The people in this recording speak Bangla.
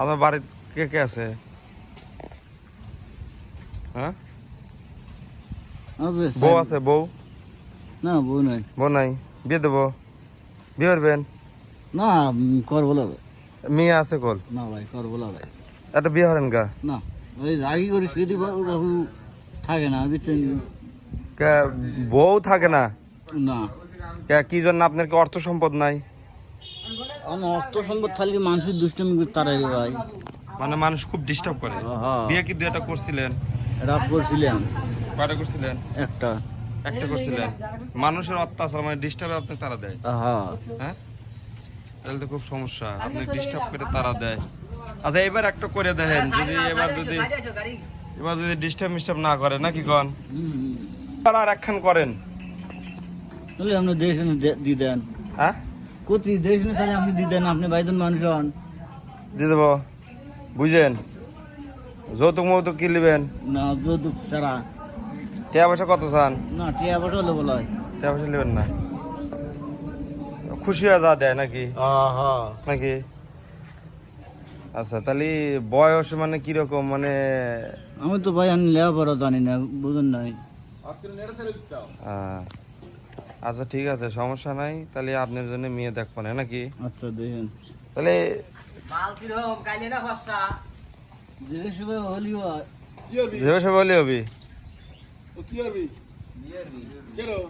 আপনার বাড়ির কে কে আছে? হ্যাঁ? বউ আছে বউ? না বউ নাই। বউ নাই। বিয়ে দেবো? বিয়ে করবেন? না করব না মেয়ে আছে কল? না ভাই করব না ভাই। একটা বিয়ে হরেন গা? না ওই রাগি করি সেটি থাকে না বউ থাকে না? না। কে কি জন্য আপনার কি অর্থ সম্পদ নাই? আমার অর্থ সম্পদ থাকলে মানুষের দুষ্টমি করে তারাই ভাই। মানে মানুষ খুব ডিস্টার্ব করে। হ্যাঁ বিয়ে কি দুটা করছিলেন? রাগ করছিলাম কয়টা করছিলেন? একটা। একটা করছিলেন। মানুষের অত্যাচার মানে ডিস্টার্বে আপনি তারা দেয়। হ্যাঁ হ্যাঁ। তাহলে তো খুব সমস্যা। আপনি ডিস্টার্ব করে তারা দেয়। আচ্ছা এবার একটা করে দেখেন। যদি এবার যদি এবার যদি ডিস্টার্ব মিস্টার্ব না করে নাকি কন। আর একখান করেন। আপনি দেখেন দিয়ে দেন। হ্যাঁ? কোথায় দেখেন তাহলে আপনি দিয়ে দেন আপনি বাইজন মানুষ হন। দিয়ে দেবো। বুঝলেন যৌতুক মৌতুক কি নেবেন না যৌতুক ছাড়া। টাকা পয়সা কত চান? না টিয়া বসা হলে বলা হয়। টাকা পয়সা নেবেন না। খুশি হয়ে যা দেয় নাকি? হ্যাঁ নাকি? আচ্ছা তাহলে বয়স মানে কীরকম? মানে আমি তো ভাই আমি লেখাপড়া জানি না বুঝুন নাই। আহ, আচ্ছা ঠিক আছে সমস্যা নাই। তাহলে আপনার জন্য মেয়ে দেখব না নাকি? আচ্ছা দেখেন। তাহলে যেভাবে বলি হবি।